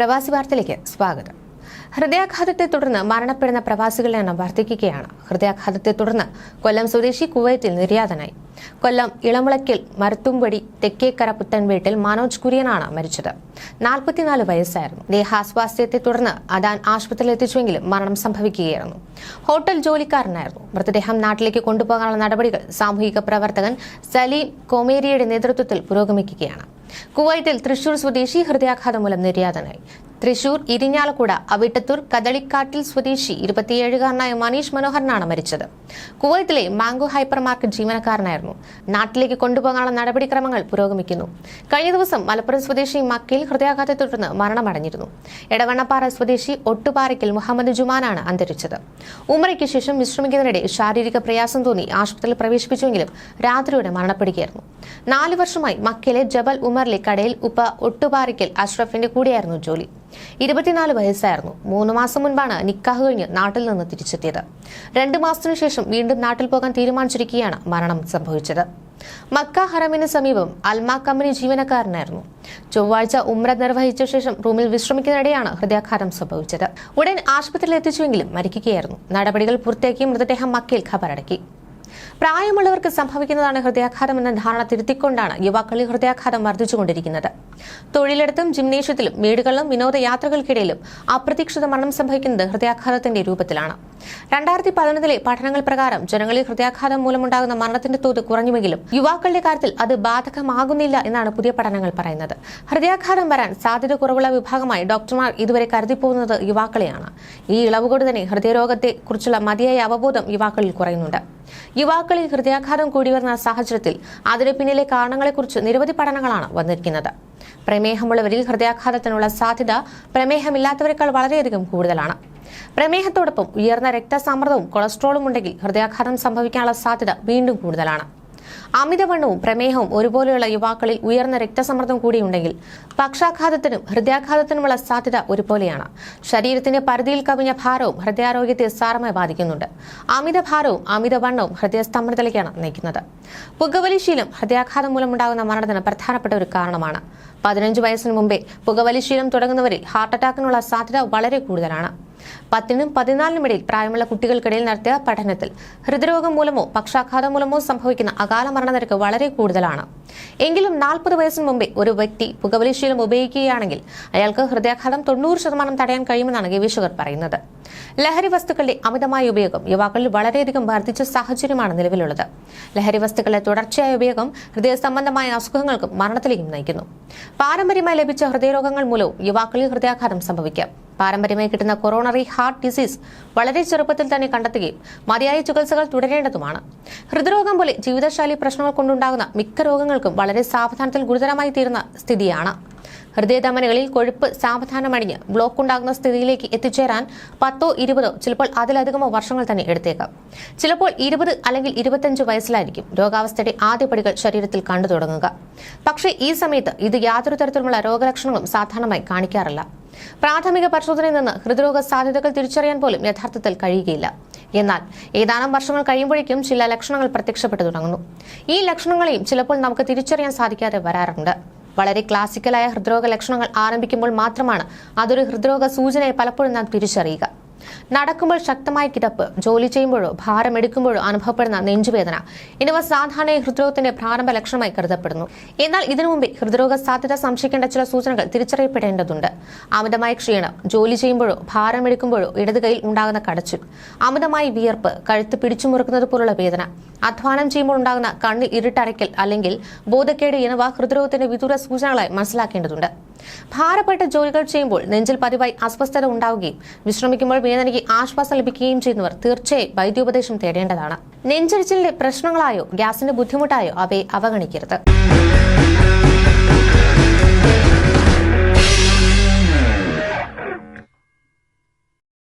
പ്രവാസി വാർത്തയിലേക്ക് സ്വാഗതം. ഹൃദയാഘാതത്തെ തുടർന്ന് മരണപ്പെടുന്ന പ്രവാസികളുടെ എണ്ണം വർദ്ധിക്കുകയാണ്. ഹൃദയാഘാതത്തെ തുടർന്ന് കൊല്ലം സ്വദേശി കുവൈത്തിൽ നിര്യാതനായി. കൊല്ലം ഇളമുളക്കിൽ മരത്തുംപടി തെക്കേക്കര പുത്തൻ വീട്ടിൽ മനോജ് കുര്യനാണ് മരിച്ചത്. നാൽപ്പത്തിനാല് വയസ്സായിരുന്നു. ദേഹാസ്വാസ്ഥ്യത്തെ തുടർന്ന് അദാൻ ആശുപത്രിയിൽ എത്തിച്ചുവെങ്കിലും മരണം സംഭവിക്കുകയായിരുന്നു. ഹോട്ടൽ ജോലിക്കാരനായിരുന്നു. മൃതദേഹം നാട്ടിലേക്ക് കൊണ്ടുപോകാനുള്ള നടപടികൾ സാമൂഹിക പ്രവർത്തകൻ സലീം കൊമേരിയുടെ നേതൃത്വത്തിൽ പുരോഗമിക്കുകയാണ്. കുവൈറ്റിൽ തൃശൂർ സ്വദേശി ഹൃദയാഘാതം മൂലം നിര്യാതനായി. തൃശൂർ ഇരിഞ്ഞാലക്കുട അവിട്ടത്തൂർ കദളിക്കാട്ടിൽ സ്വദേശി ഇരുപത്തിയേഴുകാരനായ മനീഷ് മനോഹരനാണ് മരിച്ചത്. കുവൈത്തിലെ മാംഗോ ഹൈപ്പർ മാർക്കറ്റ് ജീവനക്കാരനായിരുന്നു. നാട്ടിലേക്ക് കൊണ്ടുപോകാനുള്ള നടപടിക്രമങ്ങൾ പുരോഗമിക്കുന്നു. കഴിഞ്ഞ ദിവസം മലപ്പുറം സ്വദേശി മക്കിൽ ഹൃദയാഘാതത്തെ തുടർന്ന് മരണമടഞ്ഞിരുന്നു. എടവണ്ണപ്പാറ സ്വദേശി ഒട്ടുപാറയ്ക്കൽ മുഹമ്മദ് ജുമാനാണ് അന്തരിച്ചത്. ഉമറയ്ക്ക് ശേഷം വിശ്രമിക്കുന്നതിനിടെ ശാരീരിക പ്രയാസം തോന്നി ആശുപത്രിയിൽ പ്രവേശിപ്പിച്ചുവെങ്കിലും രാത്രിയോടെ മരണപ്പെടുകയായിരുന്നു. നാലു വർഷമായി മക്കയിലെ ജബൽ ഉമറിലെ കടയിൽ ഉപ്പ ഒട്ടുപാറയ്ക്കൽ അഷ്റഫിന്റെ കൂടെയായിരുന്നു ജോലി. ഇരുപത്തിനാല് വയസ്സായിരുന്നു. മൂന്ന് മാസം മുൻപാണ് നിക്കാഹ് കഴിഞ്ഞ് നാട്ടിൽ നിന്ന് തിരിച്ചെത്തിയത്. രണ്ട് മാസത്തിനു ശേഷം വീണ്ടും നാട്ടിൽ പോകാൻ തീരുമാനിച്ചിരിക്കുകയാണ് മരണം സംഭവിച്ചത്. മക്ക ഹറമിന് സമീപം അൽമ കമ്പനി ജീവനക്കാരനായിരുന്നു. ചൊവ്വാഴ്ച ഉമ്ര നിർവഹിച്ച ശേഷം റൂമിൽ വിശ്രമിക്കുന്നതിനിടെയാണ് ഹൃദയാഘാതം സംഭവിച്ചത്. ഉടൻ ആശുപത്രിയിൽ എത്തിച്ചുവെങ്കിലും മരിക്കുകയായിരുന്നു. നടപടികൾ പൂർത്തിയാക്കി മൃതദേഹം മക്കയിൽ ഖബറടക്കി. പ്രായമുള്ളവർക്ക് സംഭവിക്കുന്നതാണ് ഹൃദയാഘാതം എന്ന ധാരണ തിരുത്തിക്കൊണ്ടാണ് യുവാക്കളിൽ ഹൃദയാഘാതം വർദ്ധിച്ചുകൊണ്ടിരിക്കുന്നത്. തൊഴിലിടത്തും ജിംനേഷ്യത്തിലും വീടുകളിലും വിനോദയാത്രകൾക്കിടയിലും അപ്രതീക്ഷിത മരണം സംഭവിക്കുന്നത് ഹൃദയാഘാതത്തിന്റെ രൂപത്തിലാണ്. രണ്ടായിരത്തി പതിനൊന്നിലെ പഠനങ്ങൾ പ്രകാരം ജനങ്ങളിൽ ഹൃദയാഘാതം മൂലമുണ്ടാകുന്ന മരണത്തിന്റെ തോത് കുറഞ്ഞുവെങ്കിലും യുവാക്കളുടെ കാര്യത്തിൽ അത് ബാധകമാകുന്നില്ല എന്നാണ് പുതിയ പഠനങ്ങൾ പറയുന്നത്. ഹൃദയാഘാതം വരാൻ സാധ്യത കുറവുള്ള വിഭാഗമായി ഡോക്ടർമാർ ഇതുവരെ കരുതിപ്പോകുന്നത് യുവാക്കളെയാണ്. ഈ ഇളവുകൊണ്ട് തന്നെ ഹൃദയരോഗത്തെ കുറിച്ചുള്ള മതിയായ അവബോധം യുവാക്കളിൽ കുറയുന്നുണ്ട്. യുവാക്കളിൽ ഹൃദയാഘാതം കൂടി വരുന്ന സാഹചര്യത്തിൽ അതിന് പിന്നിലെ കാരണങ്ങളെക്കുറിച്ച് നിരവധി പഠനങ്ങളാണ് വന്നിരിക്കുന്നത്. പ്രമേഹമുള്ളവരിൽ ഹൃദയാഘാതത്തിനുള്ള സാധ്യത പ്രമേഹമില്ലാത്തവരെക്കാൾ വളരെയധികം കൂടുതലാണ്. പ്രമേഹത്തോടൊപ്പം ഉയർന്ന രക്തസമ്മർദ്ദവും കൊളസ്ട്രോളും ഉണ്ടെങ്കിൽ ഹൃദയാഘാതം സംഭവിക്കാനുള്ള സാധ്യത വീണ്ടും കൂടുതലാണ്. അമിതവണ്ണവും പ്രമേഹവും ഒരുപോലെയുള്ള യുവാക്കളിൽ ഉയർന്ന രക്തസമ്മർദ്ദം കൂടിയുണ്ടെങ്കിൽ പക്ഷാഘാതത്തിനും ഹൃദയാഘാതത്തിനുമുള്ള സാധ്യത ഒരുപോലെയാണ്. ശരീരത്തിന്റെ പരിധിയിൽ കവിഞ്ഞ ഭാരവും ഹൃദയാരോഗ്യത്തെ സാരമായി ബാധിക്കുന്നുണ്ട്. അമിതഭാരവും അമിതവണ്ണവും ഹൃദയസ്തംഭനത്തിലേക്കാണ് നയിക്കുന്നത്. പുകവലിശീലം ഹൃദയാഘാതം മൂലമുണ്ടാകുന്ന മരണത്തിന് പ്രധാനപ്പെട്ട ഒരു കാരണമാണ്. പതിനഞ്ച് വയസ്സിന് മുമ്പേ പുകവലിശീലം തുടങ്ങുന്നവരിൽ ഹാർട്ട് അറ്റാക്കിനുള്ള സാധ്യത വളരെ കൂടുതലാണ്. പത്തിനും പതിനാലിനും ഇടയിൽ പ്രായമുള്ള കുട്ടികൾക്കിടയിൽ നടത്തിയ പഠനത്തിൽ ഹൃദ്രോഗം മൂലമോ പക്ഷാഘാതം മൂലമോ സംഭവിക്കുന്ന അകാല മരണനിരക്ക് വളരെ കൂടുതലാണ്. എങ്കിലും നാൽപ്പത് വയസ്സിന് മുമ്പേ ഒരു വ്യക്തി പുകവലി ശീലം ഉപയോഗിക്കുകയാണെങ്കിൽ അയാൾക്ക് ഹൃദയാഘാതം തൊണ്ണൂറ് ശതമാനം തടയാൻ കഴിയുമെന്നാണ് ഗവേഷകർ പറയുന്നത്. ലഹരി വസ്തുക്കളുടെ അമിതമായ ഉപയോഗം യുവാക്കളിൽ വളരെയധികം വർദ്ധിച്ച സാഹചര്യമാണ് നിലവിലുള്ളത്. ലഹരി വസ്തുക്കളുടെ തുടർച്ചയായ ഉപയോഗം ഹൃദയ സംബന്ധമായ അസുഖങ്ങൾക്കും മരണത്തിലേക്കും നയിക്കുന്നു. പാരമ്പര്യമായി ലഭിച്ച ഹൃദയരോഗങ്ങൾ മൂലവും യുവാക്കളിൽ ഹൃദയാഘാതം സംഭവിക്കാം. പാരമ്പര്യമായി കിട്ടുന്ന കൊറോണറി ഹാർട്ട് ഡിസീസ് വളരെ ചെറുപ്പത്തിൽ തന്നെ കണ്ടെത്തുകയും മതിയായ ചികിത്സകൾ തുടരേണ്ടതുമാണ്. ഹൃദ്രോഗം പോലെ ജീവിതശാലി പ്രശ്നങ്ങൾ കൊണ്ടുണ്ടാകുന്ന മിക്ക രോഗങ്ങൾക്കും വളരെ സാവധാനത്തിൽ ഗുരുതരമായി തീരുന്ന സ്ഥിതിയാണ്. ഹൃദയധമനികളിൽ കൊഴുപ്പ് സാവധാനമടിഞ്ഞ് ബ്ലോക്ക് ഉണ്ടാകുന്ന സ്ഥിതിയിലേക്ക് എത്തിച്ചേരാൻ പത്തോ ഇരുപതോ ചിലപ്പോൾ അതിലധികമോ വർഷങ്ങൾ തന്നെ എടുത്തേക്കാം. ചിലപ്പോൾ ഇരുപത് അല്ലെങ്കിൽ ഇരുപത്തഞ്ച് വയസ്സിലായിരിക്കും രോഗാവസ്ഥയുടെ ആദ്യപടികൾ ശരീരത്തിൽ കണ്ടു തുടങ്ങുക. പക്ഷേ ഈ സമയത്ത് ഇത് യാതൊരു തരത്തിലുമുള്ള രോഗലക്ഷണങ്ങളും സാധാരണമായി കാണിക്കാറില്ല. പ്രാഥമിക പരിശോധനയിൽ നിന്ന് ഹൃദ്രോഗ സാധ്യതകൾ തിരിച്ചറിയാൻ പോലും യഥാർത്ഥത്തിൽ കഴിയുകയില്ല. എന്നാൽ ഏതാനും വർഷങ്ങൾ കഴിയുമ്പോഴേക്കും ചില ലക്ഷണങ്ങൾ പ്രത്യക്ഷപ്പെട്ടു തുടങ്ങുന്നു. ഈ ലക്ഷണങ്ങളെയും ചിലപ്പോൾ നമുക്ക് തിരിച്ചറിയാൻ സാധിക്കാതെ വരാറുണ്ട്. വളരെ ക്ലാസിക്കലായ ഹൃദ്രോഗ ലക്ഷണങ്ങൾ ആരംഭിക്കുമ്പോൾ മാത്രമാണ് അതൊരു ഹൃദ്രോഗ സൂചനയെ പലപ്പോഴും നാം തിരിച്ചറിയുക. നടക്കുമ്പോൾ ശക്തമായ കിടപ്പ് ജോലി ചെയ്യുമ്പോഴോ ഭാരം എടുക്കുമ്പോഴോ അനുഭവപ്പെടുന്ന നെഞ്ചുവേദന. എന്നിവ സാധാരണ ഹൃദ്രോഗത്തിന്റെ പ്രാരംഭ ലക്ഷണമായി കരുതപ്പെടുന്നു. എന്നാൽ ഇതിനു മുമ്പേ ഹൃദ്രോഗ സാധ്യത സംശയിക്കേണ്ട ചില സൂചനകൾ തിരിച്ചറിയപ്പെടേണ്ടതുണ്ട്. അമിതമായ ക്ഷീണം ജോലി ചെയ്യുമ്പോഴോ ഭാരം എടുക്കുമ്പോഴോ ഇടത് കൈയിൽ ഉണ്ടാകുന്ന കടച്ചിൽ അമിതമായ വിയർപ്പ് കഴുത്ത് പിടിച്ചു മുറുക്കുന്നത് പോലുള്ള വേദന അധ്വാനം ചെയ്യുമ്പോൾ ഉണ്ടാകുന്ന കണ്ണ് ഇരുട്ടടയ്ക്കൽ അല്ലെങ്കിൽ ബോധക്കേട് എന്നിവ ഹൃദ്രോഗത്തിന്റെ വിദൂര സൂചനകളായി മനസ്സിലാക്കേണ്ടതുണ്ട്. ഭാരപ്പെട്ട ജോലികൾ ചെയ്യുമ്പോൾ നെഞ്ചിൽ പതിവായി അസ്വസ്ഥത ഉണ്ടാവുകയും വിശ്രമിക്കുമ്പോൾ വേദനയ്ക്ക് ആശ്വാസം ലഭിക്കുകയും ചെയ്യുന്നവർ തീർച്ചയായും വൈദ്യോപദേശം തേടേണ്ടതാണ്. നെഞ്ചരിച്ചിലിന്റെ പ്രശ്നങ്ങളായോ ഗ്യാസിന്റെ ബുദ്ധിമുട്ടായോ അവയെ അവഗണിക്കരുത്.